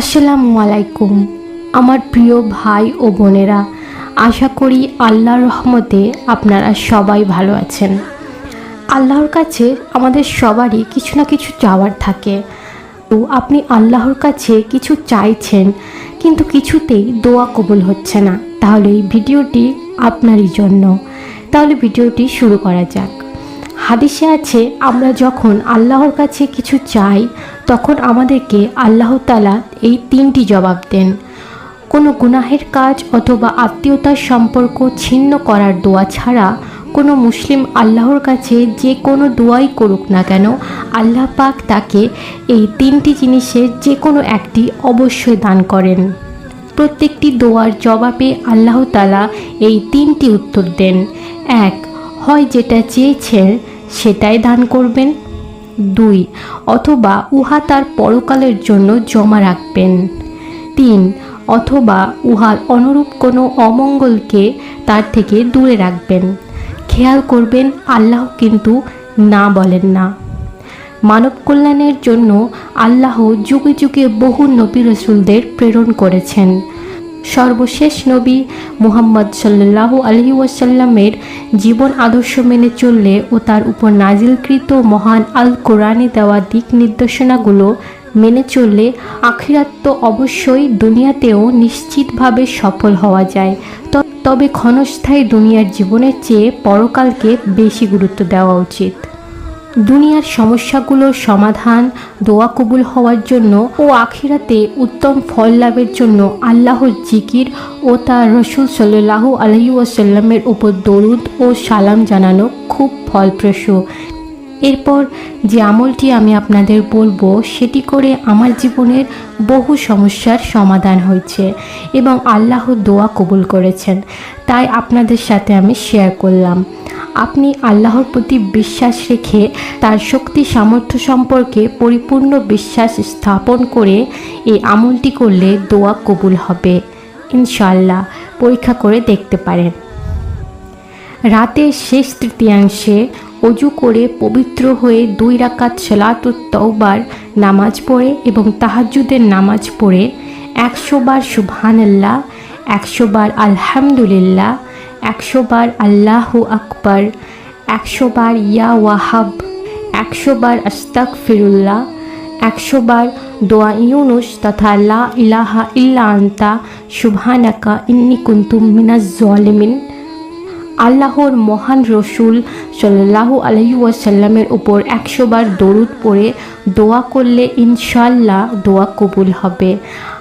আসসালামু আলাইকুম। আমার প্রিয় ভাই ও বোনেরা, আশা করি আল্লাহর রহমতে আপনারা সবাই ভালো আছেন। আল্লাহর কাছে আমাদের সবারই কিছু না কিছু চাওয়ার থাকে। তো আপনি আল্লাহর কাছে কিছু চাইছেন, কিন্তু কিছুতেই দোয়া কবুল হচ্ছে না। তাহলে এই ভিডিওটি আপনারই জন্য। তাহলে ভিডিওটি শুরু করা যাক। হাদিসে আছে, আমরা যখন আল্লাহর কাছে কিছু চাই তখন আমাদেরকে আল্লাহ তালা এই তিনটি জবাব দেন। কোনো গুনাহের কাজ অথবা আত্মীয়তার সম্পর্ক ছিন্ন করার দোয়া ছাড়া কোনো মুসলিম আল্লাহর কাছে যে কোনো দোয়াই করুক না কেন, আল্লাহ পাক তাকে এই তিনটি জিনিসের যে কোনো একটি অবশ্যই দান করেন। প্রত্যেকটি দোয়ার জবাবে আল্লাহ তালা এই তিনটি উত্তর দেন। এক, হয় যেটা চেয়েছেন সেটাই দান করবেন। দুই, অথবা উহা তার পরকালের জন্য জমা রাখবেন। তিন, অথবা উহার অনুরূপ কোনো অমঙ্গলকে তার থেকে দূরে রাখবেন। খেয়াল করবেন, আল্লাহ কিন্তু না বলেন না। মানব কল্যাণের জন্য আল্লাহ যুগে যুগে বহু নবী রসুলদের প্রেরণ করেছেন। সর্বশেষ নবী মুহাম্মদ সাল্লাহ আলহি ওয়াসাল্লামের জীবন আদর্শ মেনে চললে ও তার উপর নাজিলকৃত মহান আল কোরআনে দেওয়া দিক নির্দেশনাগুলো মেনে চললে আখিরাত তো অবশ্যই দুনিয়াতেও নিশ্চিতভাবে সফল হওয়া যায়। তবে ক্ষণস্থায়ী দুনিয়ার জীবনের চেয়ে পরকালকে বেশি গুরুত্ব দেওয়া উচিত। দুনিয়ার সমস্যাগুলোর সমাধান, দোয়া কবুল হওয়ার জন্য ও আখিরাতে উত্তম ফল লাভের জন্য আল্লাহর জিকির ও তার রসুল সাল্লাহ আলহি ওয়াসাল্লামের উপর দরুদ ও সালাম জানানো খুব ফলপ্রসূ। এরপর যে আমলটি আমি আপনাদের বলব, সেটি করে আমার জীবনের বহু সমস্যার সমাধান হয়েছে এবং আল্লাহ দোয়া কবুল করেছেন। তাই আপনাদের সাথে আমি শেয়ার করলাম। আপনি আল্লাহর প্রতি বিশ্বাস রেখে তার শক্তি সামর্থ্য সম্পর্কে পরিপূর্ণ বিশ্বাস স্থাপন করে এই আমলটি করলে দোয়া কবুল হবে। ইনশাল্লাহ পরীক্ষা করে দেখতে পারেন। রাতের শেষ তৃতীয়াংশে অজু করে পবিত্র হয়ে দুই রাকাত সালাতুত তওবার নামাজ পড়ে এবং তাহাজ্জুদের নামাজ পড়ে একশো বার সুবহানাল্লাহ, একশো বার আলহামদুলিল্লাহ, একশো বার আল্লাহু আকবার, একশো বার ইয়া ওয়াহাব, একশো বার আস্তাক ফিরুল্লাহ একশো বার দোয়া ইউনুস তথা লা ইলাহা ইল্লা আন্তা, সুবহানাকা ইন্নি কুন্তুম মিনাজ জলিমিন। আল্লাহর মহান রসুল সাল্লাহ আলহি ওয়াসাল্লামের একশোবার একশো দরুদ পড়ে দোয়া করলে ইনশাল্লাহ দোয়া কবুল হবে।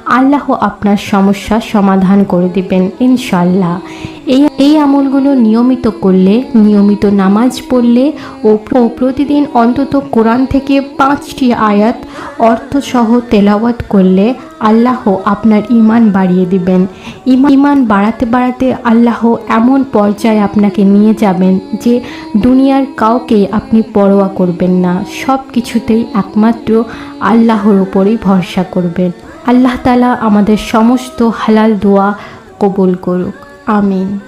আল্লাহ আপনার সমস্যা সমাধান করে দিবেন ইনশাল্লাহ এই এই আমলগুলো নিয়মিত করলে, নিয়মিত নামাজ পড়লে ও প্রতিদিন অন্তত কোরআন থেকে পাঁচটি আয়াত অর্থসহ তেলাওয়াত করলে আল্লাহ আপনার ইমান বাড়িয়ে দিবেন। ইমা- ইমান বাড়াতে বাড়াতে আল্লাহ এমন পর্যায়ে আপনাকে নিয়ে যাবেন যে দুনিয়ার কাউকে আপনি পরোয়া করবেন না। সব কিছুতেই একমাত্র আল্লাহর উপরেই ভরসা করবেন। আল্লাহ তালা আমাদের সমস্ত হালাল দোয়া কবুল করুক। আমিন।